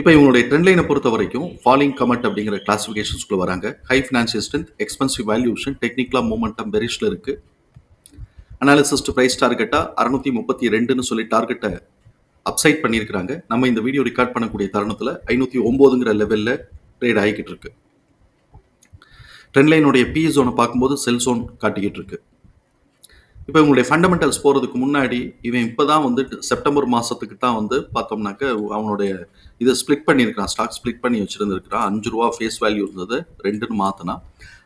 இப்போ இவங்களுடைய ட்ரெண்ட் லைனை பொறுத்த வரைக்கும் ஃபாலிங் கமெண்ட் அப்படிங்கிற கிளாசிஃபிகேஷன்ஸ்குள்ள வராங்க. High financial strength expensive valuation டெக்னிக்கலாக மூமெண்டம் பெரிஷில் இருக்குது அனாலிசிஸ்ட் ப்ரைஸ் டார்கெட்டாக அறுநூத்தி முப்பத்தி ரெண்டுன்னு சொல்லி டார்கெட்டை அப்சைட் பண்ணியிருக்கிறாங்க. நம்ம இந்த வீடியோ ரெக்கார்ட் பண்ணக்கூடிய தருணத்தில் ஐநூற்றி ஒம்போதுங்கிற லெவலில் ட்ரேட் ஆகிக்கிட்டு இருக்கு. ட்ரெண்ட் லைனுடைய பி ஜோனை பார்க்கும்போது செல் ஜோன் காட்டிக்கிட்டு இருக்குது இப்போ இவங்களுடைய ஃபண்டமெண்டல்ஸ் போகிறதுக்கு முன்னாடி இவன் இப்போ தான் வந்து செப்டம்பர் மாதத்துக்கு தான் வந்து பார்த்தோம்னாக்க அவனுடைய இதை ஸ்ப்ளிட் பண்ணியிருக்கிறான். ஸ்டாக் ஸ்ப்ளிட் பண்ணி வச்சுருந்துருக்கிறான். அஞ்சு ரூபா ஃபேஸ் வேல்யூ இருந்தது ரெண்டுன்னு மாற்றினா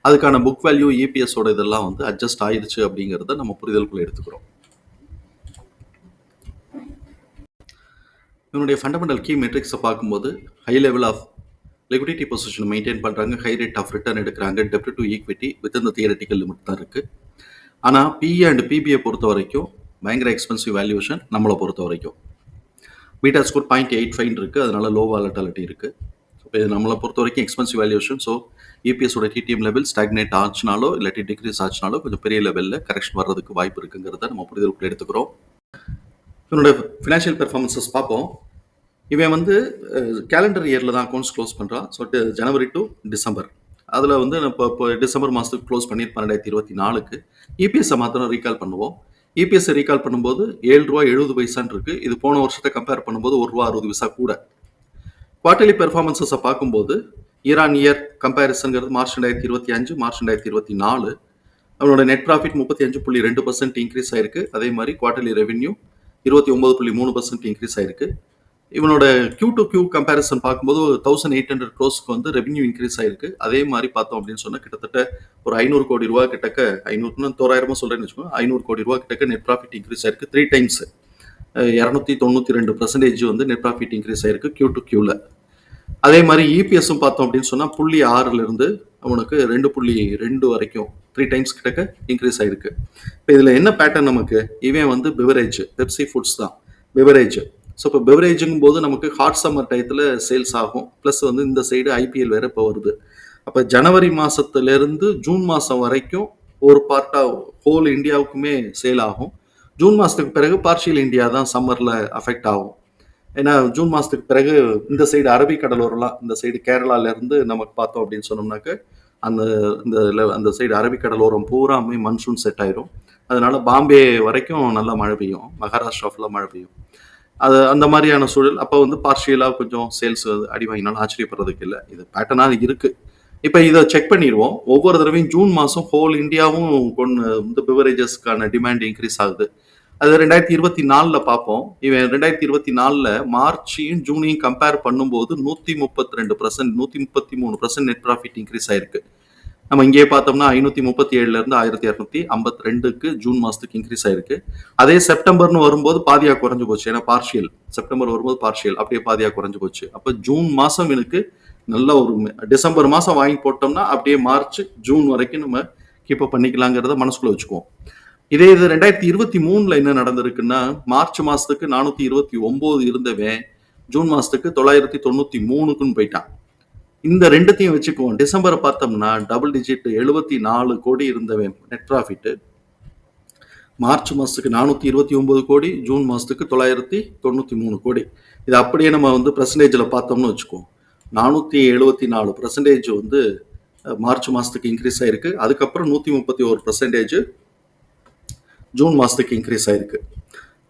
அதுக்கான புக் வேல்யூ இபிஎஸோட இதெல்லாம் வந்து அட்ஜஸ்ட் ஆயிடுச்சு அப்படிங்கிறத நம்ம புரிதலுக்குள்ளே எடுத்துக்கிறோம். இவனுடைய ஃபண்டமெண்டல் கீ மெட்ரிக்ஸை பார்க்கும்போது high level of liquidity position maintain பண்ணுறாங்க ஹை ரேட் ஆஃப் ரிட்டர்ன் எடுக்கிறாங்க. டெப்ட் டு ஈக்விட்டி வித் இந்த தியரட்டிக்கல் லிமிட் தான் இருக்குது ஆனால் பிஏ அண்ட் பிபிஏ பொறுத்த வரைக்கும் பயங்கர எக்ஸ்பென்சிவ் வேல்யூஷன் நம்மளை பொறுத்த வரைக்கும். Beta score point eight fine இருக்குது அதனால லோ வாலட்டாலிட்டி இருக்குது இப்போ இது நம்மளை பொறுத்த வரைக்கும் எக்ஸ்பென்சிவ் வேல்யூஷன் ஸோ இபிஎஸோட டிடிஎம் லெவல் ஸ்டாக்னேட் ஆச்சுனாலோ இல்லாட்டி டிக்ரீஸ் ஆச்சுனாலோ கொஞ்சம் பெரிய லெவலில் கரெக்ஷன் வர்றதுக்கு வாய்ப்பு இருக்குங்கிறத நம்ம புரிதலுக்குள்ள எடுத்துக்கிறோம். இவனோட ஃபினான்ஷியல் பெர்ஃபார்மன்சஸ் பார்ப்போம். இவன் வந்து கேலண்டர் இயரில் தான் அக்கௌண்ட்ஸ் க்ளோஸ் பண்ணுறான் ஸோ ஜனவரி டு டிசம்பர் அதில் வந்து இப்போ இப்போ டிசம்பர் மாதத்துக்கு க்ளோஸ் பண்ணியிருப்பேன் ரெண்டாயிரத்தி இருபத்தி நாலுக்கு. இபிஎஸ்ஸை மாத்திரம் ரீகால் பண்ணுவோம். இபிஎஸ்ஸை ரீகால் பண்ணும்போது ஏழு ரூபா எழுபது பைசான் இருக்கு. இது போன வருஷத்தை கம்பேர் பண்ணும்போது ஒரு ரூபா அறுபது பைசா கூட. குவார்ட்டர்லி பெர்ஃபார்மன்ஸஸை பார்க்கும்போது இயர் ஆன் இயர் கம்பேரிசன்கிறது மார்ச் ரெண்டாயிரத்தி இருபத்தி அஞ்சு மார்ச் ரெண்டாயிரத்தி இருபத்தி நாலு. அவனோட நெட் ப்ராஃபிட் முப்பத்தி அஞ்சு புள்ளி ரெண்டு பர்சன்ட் இன்க்ரீஸ் ஆயிருக்கு. அதே மாதிரி குவார்ட்டர்லி ரெவென்யூ இருபத்தி ஒன்பது புள்ளி மூணு பர்சன்ட் இன்க்ரீஸ் ஆயிருக்கு. இவனோட கியூ டு கியூ கம்பேரிசன் பார்க்கும்போது ஒரு தௌசண்ட் எயிட் ஹண்ட்ரட் க்ரோஸ்க்கு வந்து ரெவன்யூ இன்க்ரீஸ் ஆயிருக்கு. அதே மாதிரி பார்த்தோம் அப்படின்னு சொன்னால் கிட்டத்தட்ட ஒரு ஐநூறு கோடி ரூபா கிட்டக்க ஐநூறுன்னு தோராயிரமா சொல்கிறேன்னு வச்சுக்கோங்க ஐநூறு கோடி ரூபா கிட்டக்க நெட் ப்ராஃபிட் இன்க்ரீஸ் ஆயிருக்கு த்ரீ டைம்ஸ் இரநூத்தி தொண்ணூற்றி ரெண்டு பர்சன்டேஜ் வந்து நெட் ப்ராஃபிட் இன்க்ரீஸ் ஆயிருக்கு கியூ டு கியூவில் அதே மாதிரி இபிஎஸும் பார்த்தோம் அப்படின்னு சொன்னால் புள்ளி ஆறுலருந்து அவனுக்கு ரெண்டு புள்ளி ரெண்டு வரைக்கும் த்ரீ டைம்ஸ் கிட்டக்க இன்க்ரீஸ் ஆயிருக்கு. இப்போ இதில் என்ன பேட்டர்ன் நமக்கு? இவன் வந்து பிவரேஜ் பெப்சி ஃபுட்ஸ் தான். பிவரேஜ் ஸோ இப்போ பெவரேஜுங்கும் போது நமக்கு ஹாட் சம்மர் டயத்தில் சேல்ஸ் ஆகும். ப்ளஸ் வந்து இந்த சைடு ஐபிஎல் வேற இப்போ வருது. அப்போ ஜனவரி மாதத்துலேருந்து ஜூன் மாதம் வரைக்கும் ஒரு பார்ட்டாக ஹோல் இந்தியாவுக்குமே சேல் ஆகும். ஜூன் மாதத்துக்கு பிறகு பார்ஷியல் இந்தியா தான் சம்மரில் அஃபெக்ட் ஆகும். ஏன்னா ஜூன் மாதத்துக்கு பிறகு இந்த சைடு அரபிக் கடலோரெலாம் இந்த சைடு கேரளாலேருந்து நமக்கு பார்த்தோம் அப்படின்னு சொன்னோம்னாக்க அந்த இந்த அந்த சைடு அரபிக் கடலோரம் பூராமே மன்சூன் செட் ஆயிரும். அதனால பாம்பே வரைக்கும் நல்லா மழை பெய்யும். மகாராஷ்டிரா ஃபுல்லாக மழை பெய்யும். அது அந்த மாதிரியான சூழல். அப்போ வந்து பார்ஷியலாக கொஞ்சம் சேல்ஸ் அடி வாங்கினாலும் ஆச்சரியப்படுறதுக்கு இல்லை. இது பேட்டர்னாக இருக்குது இப்போ இதை செக் பண்ணிடுவோம். ஒவ்வொரு தடவையும் ஜூன் மாதம் ஹோல் இந்தியாவும் கொண்டு வந்து பிவரேஜஸ்க்கான டிமாண்ட் இன்க்ரீஸ் ஆகுது. அது ரெண்டாயிரத்தி இருபத்தி நாலில் பார்ப்போம். இவன் ரெண்டாயிரத்தி இருபத்தி நாலில் மார்ச்சையும் ஜூனையும் கம்பேர் பண்ணும்போது நூற்றி முப்பத்தி ரெண்டு பர்சன்ட் நூற்றி முப்பத்தி மூணு பர்சன்ட் நெட் ப்ராஃபிட் இன்க்ரீஸ் ஆயிருக்கு. நம்ம இங்கே பார்த்தோம்னா ஐநூற்றி முப்பத்தி ஏழுலேருந்து ஆயிரத்தி இரநூத்தி ஐம்பத்தி ரெண்டுக்கு ஜூன் மாதத்துக்கு இன்க்ரீஸ் ஆயிருக்கு. அதே செப்டம்பர்னு வரும்போது பாதியாக குறைஞ்சு போச்சு. ஏன்னா பார்ஷியல் செப்டம்பர் வரும்போது பார்ஷியல் அப்படியே பாதியாக குறைஞ்சு போச்சு. அப்போ ஜூன் மாதம் எனக்கு நல்ல ஒரு டிசம்பர் மாதம் வாங்கி போட்டோம்னா அப்படியே மார்ச் ஜூன் வரைக்கும் நம்ம கீப் அப் பண்ணிக்கலாங்கிறத மனசுக்குள்ள வச்சுக்குவோம். இதே இது ரெண்டாயிரத்தி இருபத்தி மூணுல என்ன நடந்திருக்குன்னா மார்ச் மாசத்துக்கு நானூத்தி இருபத்தி ஒன்பது இருந்தவன் ஜூன் மாசத்துக்கு தொள்ளாயிரத்தி தொண்ணூத்தி மூணுக்குன்னு போயிட்டான். இந்த ரெண்டுத்தையும் வச்சுக்குவோம். டிசம்பரை பார்த்தோம்னா டபுள் டிஜிட் எழுபத்தி நாலு கோடி இருந்தவன் நெட் ப்ராஃபிட்டு மார்ச் மாதத்துக்கு நானூற்றி இருபத்தி ஒம்பது கோடி ஜூன் மாதத்துக்கு தொள்ளாயிரத்தி தொண்ணூற்றி மூணு கோடி. இது அப்படியே நம்ம வந்து பர்சன்டேஜில் பார்த்தோம்னு வச்சுக்குவோம். நானூற்றி எழுபத்தி நாலு பர்சன்டேஜ் வந்து மார்ச் மாதத்துக்கு இன்க்ரீஸ் ஆகிருக்கு அதுக்கப்புறம் நூற்றி முப்பத்தி ஒரு பர்சன்டேஜ் ஜூன் மாதத்துக்கு இன்க்ரீஸ் ஆகிருக்கு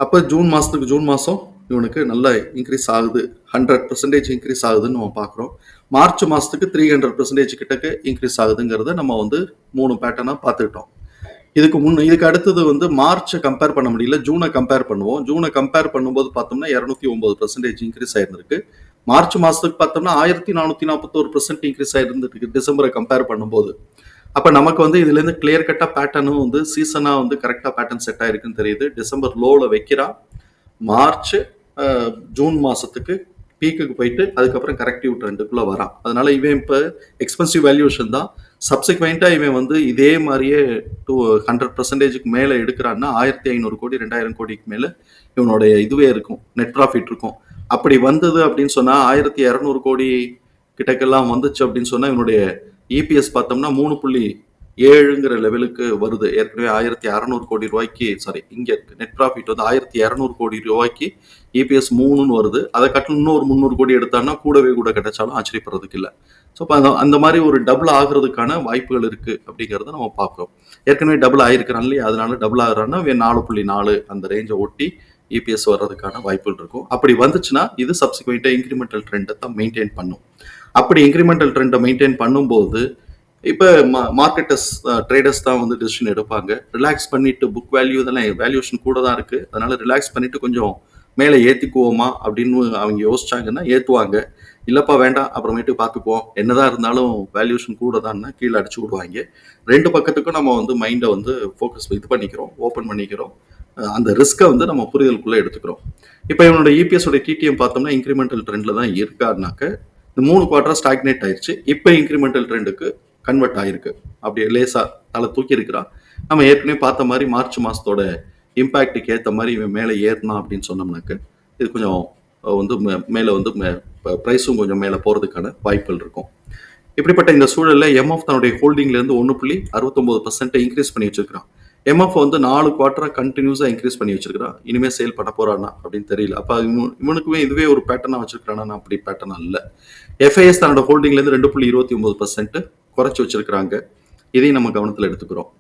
அப்போ ஜூன் மாதத்துக்கு ஜூன் மாதம் இவனுக்கு நல்ல இன்க்ரீஸ் ஆகுது. ஹண்ட்ரட் பர்சன்டேஜ் இன்க்ரீஸ் ஆகுதுன்னு நம்ம பார்க்குறோம். மார்ச் மாதத்துக்கு த்ரீ ஹண்ட்ரட் பர்சன்டேஜ் கிட்டக்கு இன்க்ரீஸ் ஆகுதுங்கிறத நம்ம வந்து மூணு பேட்டர்னாக பார்த்துக்கிட்டோம். இதுக்கு முன் இதுக்கு அடுத்தது வந்து மார்ச்சை கம்பேர் பண்ண முடியல ஜூனை கம்பேர் பண்ணுவோம். ஜூனை கம்பேர் பண்ணும்போது பார்த்தோம்னா இரநூத்தி ஒன்பது பர்சன்டேஜ் இன்க்ரீஸ் ஆயிருந்திருக்கு. மார்ச் மாதத்துக்கு பார்த்தோம்னா ஆயிரத்தி நானூற்றி நாற்பத்தோரு பர்சன்ட் இன்க்ரீஸ் ஆயிருந்துருக்கு டிசம்பரை கம்பேர் பண்ணும்போது. அப்போ நமக்கு வந்து இதுலேருந்து கிளியர் கட்டாக பேட்டர்னும் வந்து சீசனாக வந்து கரெக்டாக பேட்டர்ன் செட் ஆயிருக்குன்னு தெரியுது. டிசம்பர் லோவில் வைக்கிறா. மார்ச் ஜூன் மாதத்துக்கு பீக்குக்கு போயிட்டு அதுக்கப்புறம் கரெக்டிவ் ட்ரெண்டுக்குள்ளே வரான். அதனால இவன் இப்போ எக்ஸ்பென்சிவ் வேல்யூஷன் தான். சப்சிக்வெண்ட்டாக இவன் வந்து இதே மாதிரியே டூ ஹண்ட்ரட் பர்சன்டேஜுக்கு மேலே எடுக்கிறான்னா ஆயிரத்தி ஐநூறு கோடி ரெண்டாயிரம் கோடிக்கு மேலே இவனுடைய இதுவே இருக்கும். நெட் ப்ராஃபிட் இருக்கும். அப்படி வந்தது அப்படின்னு சொன்னால் ஆயிரத்தி இரநூறு கோடி கிட்டக்கெல்லாம் வந்துச்சு அப்படின்னு சொன்னால் இவனுடைய இபிஎஸ் பார்த்தோம்னா மூணு புள்ளி ஏழுங்கிற லெவலுக்கு வருது. ஏற்கனவே ஆயிரத்தி அறநூறு கோடி ரூபாய்க்கு சாரி இங்கே இருக்கு. நெட் ப்ராஃபிட் வந்து ஆயிரத்தி இரநூறு கோடி ரூபாய்க்கு இபிஎஸ் மூணுன்னு வருது. அதை கட்டணும் இன்னொரு முந்நூறு கோடி எடுத்தான்னா கூடவே கூட கிடைச்சாலும் ஆச்சரியப்படுறதுக்கு இல்லை. ஸோ இப்போ அந்த அந்த மாதிரி ஒரு டபுள் ஆகுறதுக்கான வாய்ப்புகள் இருக்கு அப்படிங்கிறத நம்ம பார்க்குறோம். ஏற்கனவே டபுள் ஆகிருக்கிறான் இல்லையா? அதனால டபுள் ஆகுறான்னா நாலு புள்ளி நாலு அந்த ரேஞ்சை ஒட்டி இபிஎஸ் வர்றதுக்கான வாய்ப்புகள் இருக்கும். அப்படி வந்துச்சுன்னா இது சப்சிக்வெண்ட்டாக இன்க்ரிமெண்டல் ட்ரெண்டை தான் மெயின்டைன் பண்ணும். அப்படி இன்க்ரிமெண்டல் ட்ரெண்டை மெயின்டைன் பண்ணும்போது இப்போ மார்க்கெட்டர்ஸ் ட்ரேடர்ஸ் தான் வந்து டிசிஷன் எடுப்பாங்க. ரிலாக்ஸ் பண்ணிட்டு புக் வேல்யூ இதெல்லாம் வேல்யூஷன் கூட தான் இருக்கு. அதனால ரிலாக்ஸ் பண்ணிட்டு கொஞ்சம் மேலே ஏற்றிக்குவோமா அப்படின்னு அவங்க யோசிச்சாங்கன்னா ஏற்றுவாங்க இல்லைப்பா வேண்டாம் அப்புறமேட்டு பார்த்துப்போம் என்னதான் இருந்தாலும் வேல்யூஷன் கூட தான்னா கீழே அடிச்சு விடுவாங்க. ரெண்டு பக்கத்துக்கும் நம்ம வந்து மைண்டை வந்து ஃபோக்கஸ் இது பண்ணிக்கிறோம் ஓப்பன் பண்ணிக்கிறோம். அந்த ரிஸ்க்கை வந்து நம்ம புரிதலுக்குள்ளே எடுத்துக்கிறோம். இப்போ இவனோட இபிஎஸோட டிடிஎம் பார்த்தோம்னா இன்க்ரிமெண்டல் ட்ரெண்டில் தான் இருக்காருனாக்க இந்த மூணு குவார்டர் ஸ்டாக்னேட் ஆயிடுச்சு இப்போ இன்க்ரிமெண்டல் ட்ரெண்டுக்கு கன்வெர்ட் ஆயிருக்கு. அப்படியே லேசா தலை தூக்கி இருக்கிறான். நம்ம ஏற்கனவே பார்த்த மாதிரி மார்ச் மாசத்தோட இம்பாக்டுக்கு ஏற்ற மாதிரி இவன் மேலே ஏறினா அப்படின்னு சொன்னோம்னாக்க இது கொஞ்சம் வந்து மே- மேலே வந்து ப்ரைஸும் கொஞ்சம் மேலே போகிறதுக்கான வாய்ப்புகள் இருக்கும். இப்படிப்பட்ட இந்த சூழலில் எம்எஃப் தன்னுடைய ஹோல்டிங்லேருந்து ஒன்று புள்ளி அறுபத்தொம்போது பர்சன்ட்டை இன்க்ரீஸ் பண்ணி வச்சுருக்கிறான். எம்எஃப் வந்து நாலு குவார்ட்டராக கண்டினியூஸாக இன்க்ரீஸ் பண்ணி வச்சிருக்கான் இனிமேல் சேல் பண்ண போறானா அப்படின்னு தெரியல. அப்போ இவனுக்குமே இதுவே ஒரு பேட்டர்னாக வச்சிருக்கானா அப்படி பேட்டர்னா இல்லை எஃப்ஐஎஸ் தன்னோட ஹோல்டிங்லேருந்து ரெண்டு புள்ளி இருபத்தி ஒன்பது பர்சன்ட் குறைச்சி வச்சிருக்கிறாங்க. இதையும் நம்ம கவனத்தில் எடுத்துக்கிறோம்.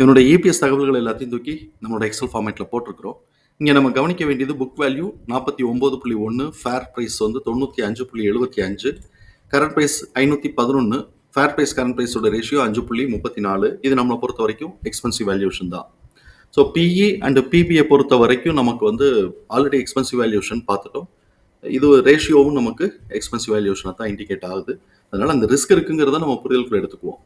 இவனுடைய இபிஎஸ் தகவல்கள் எல்லாத்தையும் தூக்கி நம்மளோட எக்ஸல் ஃபார்மேட்டில் போட்டிருக்கிறோம். இங்கே நம்ம கவனிக்க வேண்டியது புக் வேல்யூ நாற்பத்தி ஒம்பது புள்ளி ஒன்று ஃபேர் ப்ரைஸ் வந்து தொண்ணூற்றி அஞ்சு புள்ளி எழுபத்தி அஞ்சு கரண்ட் ப்ரைஸ் ஐநூற்றி பதினொன்று ஃபேர் ப்ரைஸ் கரண்ட் ப்ரைஸோட ரேஷியோ அஞ்சு புள்ளி முப்பத்தி நாலு இது நம்மளை பொறுத்த வரைக்கும் எக்ஸ்பென்சிவ் வேல்யூஷன் தான். ஸோ பிஇ அண்ட் பிபியை பொறுத்த வரைக்கும் நமக்கு வந்து ஆல்ரெடி எக்ஸ்பென்சிவ் வேல்யூஷன் பார்த்துட்டோம். இது ரேஷியோவும் நமக்கு எக்ஸ்பென்சிவ் வேல்யூஷனாக தான் இண்டிகேட் ஆகுது. அதனால அந்த ரிஸ்க் இருக்குங்கிறத நம்ம புரிதலுக்குள்ள எடுத்துக்குவோம்.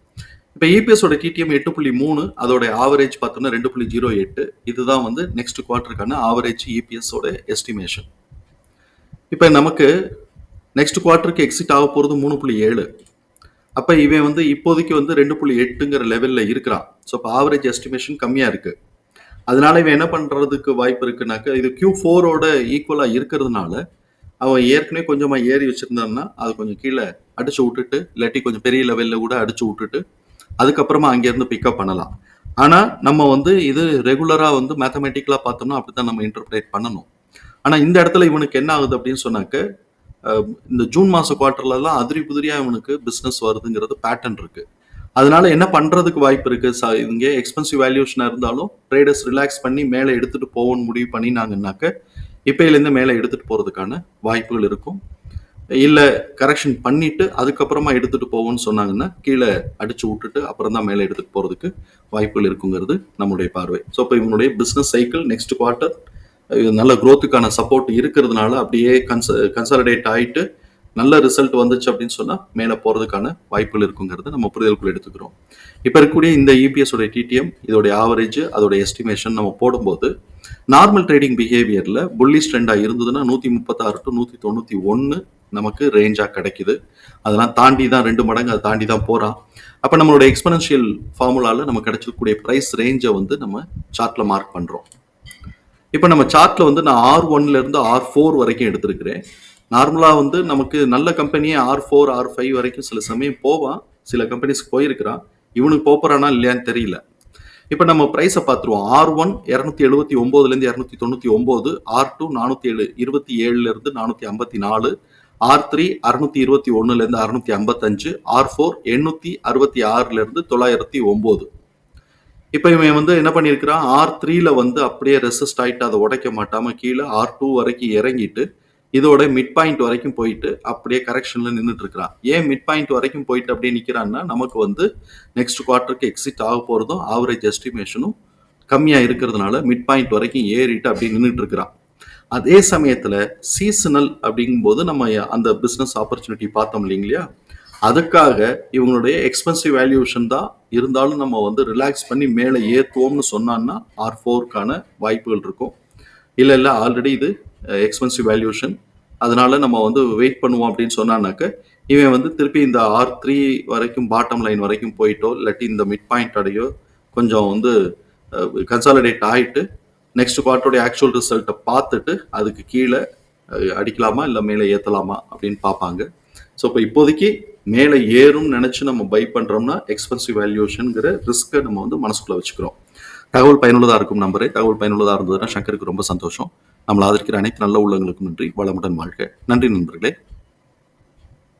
இப்போ இபிஎஸோட டிடிஎம் எட்டு புள்ளி மூணு அதோட ஆவரேஜ் பார்த்தோம்னா ரெண்டு புள்ளி ஜீரோ எட்டு. இதுதான் வந்து நெக்ஸ்ட் குவார்ட்டருக்கான ஆவரேஜ் இபிஎஸோட எஸ்டிமேஷன் இப்போ நமக்கு நெக்ஸ்ட் குவார்ட்டருக்கு எக்ஸிட் ஆக போகிறது மூணு புள்ளி ஏழு. அப்போ இவன் வந்து இப்போதைக்கு வந்து ரெண்டு புள்ளி எட்டுங்கிற லெவலில் இருக்கிறான். ஸோ இப்போ ஆவரேஜ் எஸ்டிமேஷன் கம்மியாக இருக்குது அதனால இவன் என்ன பண்ணுறதுக்கு வாய்ப்பு இருக்குனாக்க இது கியூ ஃபோரோட ஈக்குவலாக இருக்கிறதுனால அவன் ஏற்கனவே கொஞ்சமாக ஏறி வச்சுருந்தான்னா அது கொஞ்சம் கீழே அடிச்சு விட்டுட்டு இல்லாட்டி கொஞ்சம் பெரிய லெவலில் கூட அடிச்சு விட்டுட்டு அதுக்கப்புறமா அங்கேருந்து பிக்கப் பண்ணலாம். ஆனால் நம்ம வந்து இது ரெகுலராக வந்து மேத்தமெட்டிக்கலாக பார்த்தோம்னா அப்படி தான் நம்ம இன்டர்பிரேட் பண்ணணும். ஆனால் இந்த இடத்துல இவனுக்கு என்ன ஆகுது அப்படின்னு சொன்னாக்க இந்த ஜூன் மாத குவார்ட்டர்லலாம் அதிரி புதிரியாக இவனுக்கு பிஸ்னஸ் வருதுங்கிறது பேட்டர்ன் இருக்கு. அதனால என்ன பண்றதுக்கு வாய்ப்பு இருக்கு? சா இங்கே எக்ஸ்பென்சிவ் வேல்யூஷனா இருந்தாலும் ட்ரேடர்ஸ் ரிலாக்ஸ் பண்ணி மேலே எடுத்துட்டு போகணும்னு முடிவு பண்ணினாங்கன்னாக்க இப்பையிலேருந்து மேலே எடுத்துட்டு போறதுக்கான வாய்ப்புகள் இருக்கும். இல்ல கரெக்ஷன் பண்ணிட்டு அதுக்கப்புறமா எடுத்துட்டு போவோம்னு சொன்னாங்கன்னா கீழே அடிச்சு விட்டுட்டு அப்புறம் தான் மேலே எடுத்துட்டு போறதுக்கு வாய்ப்புகள் இருக்குங்கிறது நம்மளுடைய பார்வை. ஸோ இப்போ இவனுடைய பிசினஸ் சைக்கிள் நெக்ஸ்ட் குவார்ட்டர் நல்ல குரோத்துக்கான சப்போர்ட் இருக்கிறதுனால அப்படியே கன்ச கன்சாலிடேட் ஆகிட்டு நல்ல ரிசல்ட் வந்துச்சு அப்படின்னு சொன்னால் மேலே போகிறதுக்கான வாய்ப்புகள் இருக்குங்கிறத நம்ம புரிதலுக்குள் எடுத்துக்கிறோம். இப்போ இருக்கக்கூடிய இந்த இபிஎஸோடைய டிடிஎம் இதோடைய ஆவரேஜ் அதோட எஸ்டிமேஷன் நம்ம போடும்போது நார்மல் ட்ரேடிங் பிஹேவியரில் புல்லிஷ் ட்ரெண்டாக இருந்ததுன்னா நூற்றி முப்பத்தாறு டு நூற்றி தொண்ணூற்றி ஒன்று நமக்கு ரேஞ்சாக கிடைக்குது. அதெல்லாம் தாண்டி தான் ரெண்டு மடங்கு அதை தாண்டி தான் போகிறான் அப்போ நம்மளோட எக்ஸ்பனன்ஷியல் ஃபார்முலாவில் நம்ம கிடைச்சிருக்கக்கூடிய ப்ரைஸ் ரேஞ்சை வந்து நம்ம சார்ட்டில் மார்க் பண்ணுறோம் இப்போ நம்ம சார்ட்டில் வந்து நான் ஆர் ஒன்ல இருந்து ஆர் ஃபோர் வரைக்கும் எடுத்திருக்கிறேன். நார்மலாக வந்து நமக்கு நல்ல கம்பெனியே ஆர் ஃபோர் ஆர் ஃபைவ் வரைக்கும் சில சமயம் போவான். சில கம்பெனிஸ்க்கு போயிருக்கிறான். இவனுக்கு போகிறானா இல்லையான்னு தெரியல. இப்போ நம்ம ப்ரைஸை பார்த்துருவோம். ஆர் ஒன் இரநூத்தி எழுபத்தி ஒம்போதுலேருந்து இரநூத்தி தொண்ணூற்றி ஒம்பது ஆர் டூ நானூற்றி ஏழு இருபத்தி ஏழுலேருந்து நானூற்றி ஐம்பத்தி நாலு ஆர் த்ரீ அறுநூத்தி இருபத்தி ஒன்றுலேருந்து அறுநூத்தி ஐம்பத்தஞ்சு ஆர் ஃபோர் எண்ணூற்றி அறுபத்தி ஆறுலேருந்து தொள்ளாயிரத்தி ஒம்பது. இப்போ இவன் வந்து என்ன பண்ணியிருக்கிறான்? ஆர் த்ரீல வந்து அப்படியே ரெசிஸ்ட் ஆகிட்டு அதை உடைக்க மாட்டாமல் கீழே ஆர் டூ வரைக்கும் இறங்கிட்டு இதோட மிட் பாயிண்ட் வரைக்கும் போயிட்டு அப்படியே கரெக்ஷன்ல நின்றுட்டு இருக்கிறான் ஏன் மிட் பாயிண்ட் வரைக்கும் போயிட்டு அப்படியே நிற்கிறான்னா நமக்கு வந்து நெக்ஸ்ட் குவார்ட்டருக்கு எக்ஸிட் ஆக போகிறதும் ஆவரேஜ் எஸ்டிமேஷனும் கம்மியாக இருக்கிறதுனால மிட் பாயிண்ட் வரைக்கும் ஏறிட்டு அப்படியே நின்றுட்டு இருக்கிறான் அதே சமயத்தில் சீசனல் அப்படிங்கும்போது நம்ம அந்த பிஸ்னஸ் ஆப்பர்ச்சுனிட்டி பார்த்தோம் இல்லைங்களா? அதுக்காக இவங்களுடைய எக்ஸ்பென்சிவ் வேல்யூஷன் தான் இருந்தாலும் நம்ம வந்து ரிலாக்ஸ் பண்ணி மேலே ஏற்றுவோம்னு சொன்னான்னா ஆர் ஃபோருக்கான வாய்ப்புகள் இருக்கும். இல்லை இல்லை ஆல்ரெடி இது எக்ஸ்பென்சிவ் வேல்யூஷன் அதனால நம்ம வந்து வெயிட் பண்ணுவோம் அப்படின்னு சொன்னான்னாக்க இவன் வந்து திருப்பி இந்த ஆர் த்ரீ வரைக்கும் பாட்டம் லைன் வரைக்கும் போயிட்டோ இல்லாட்டி இந்த மிட் பாயிண்ட் அடையோ கொஞ்சம் வந்து கன்சாலிடேட் ஆகிட்டு நெக்ஸ்ட் குவார்ட்டருடைய ஆக்சுவல் ரிசல்ட்டை பார்த்துட்டு அதுக்கு கீழே அடிக்கலாமா இல்லை மேலே ஏற்றலாமா அப்படின்னு பார்ப்பாங்க. ஸோ இப்போ இப்போதைக்கு மேலே ஏறும்னு நினச்சி நம்ம பை பண்ணுறோம்னா எக்ஸ்பென்சிவ் வேல்யூஷனுங்கிற ரிஸ்க்கை நம்ம வந்து மனசுக்குள்ளே வச்சுக்கிறோம். தகவல் பயனுள்ளதாக இருக்கும் நம்பரே தகவல் பயனுள்ளதாக இருந்ததுன்னா சங்கருக்கு ரொம்ப சந்தோஷம். நம்மளை ஆதரிக்கிற அனைத்து நல்ல உள்ளங்களுக்கும் நன்றி. வளமுடன் வாழ்க. நன்றி நண்பர்களே.